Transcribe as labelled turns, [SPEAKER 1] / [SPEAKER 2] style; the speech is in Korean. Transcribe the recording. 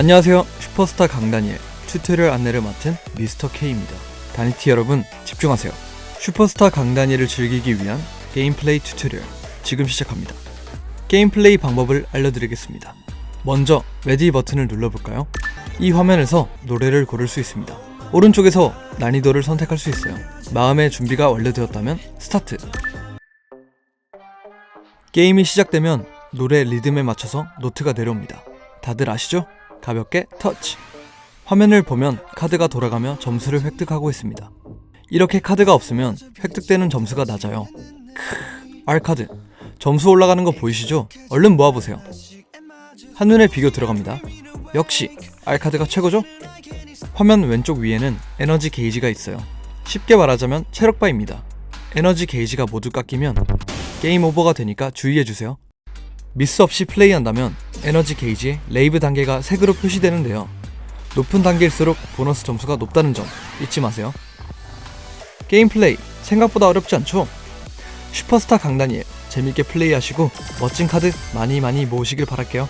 [SPEAKER 1] 안녕하세요. 슈퍼스타 강다니엘 튜토리얼 안내를 맡은 미스터 K입니다. 다니티 여러분 집중하세요. 슈퍼스타 강다니엘을 즐기기 위한 게임 플레이 튜토리얼 지금 시작합니다. 게임 플레이 방법을 알려드리겠습니다. 먼저 레디 버튼을 눌러볼까요? 이 화면에서 노래를 고를 수 있습니다. 오른쪽에서 난이도를 선택할 수 있어요. 마음의 준비가 완료되었다면 스타트. 게임이 시작되면 노래 리듬에 맞춰서 노트가 내려옵니다. 다들 아시죠? 가볍게 터치. 화면을 보면 카드가 돌아가며 점수를 획득하고 있습니다. 이렇게 카드가 없으면 획득되는 점수가 낮아요. 크, R 카드. 점수 올라가는 거 보이시죠? 얼른 모아보세요. 한눈에 비교 들어갑니다. 역시 R 카드가 최고죠? 화면 왼쪽 위에는 에너지 게이지가 있어요. 쉽게 말하자면 체력바입니다. 에너지 게이지가 모두 깎이면 게임 오버가 되니까 주의해주세요. 미스 없이 플레이한다면 에너지 게이지에 레이브 단계가 색으로 표시되는데요. 높은 단계일수록 보너스 점수가 높다는 점 잊지 마세요. 게임 플레이 생각보다 어렵지 않죠? 슈퍼스타 강다니엘 재밌게 플레이하시고 멋진 카드 많이 많이 모으시길 바랄게요.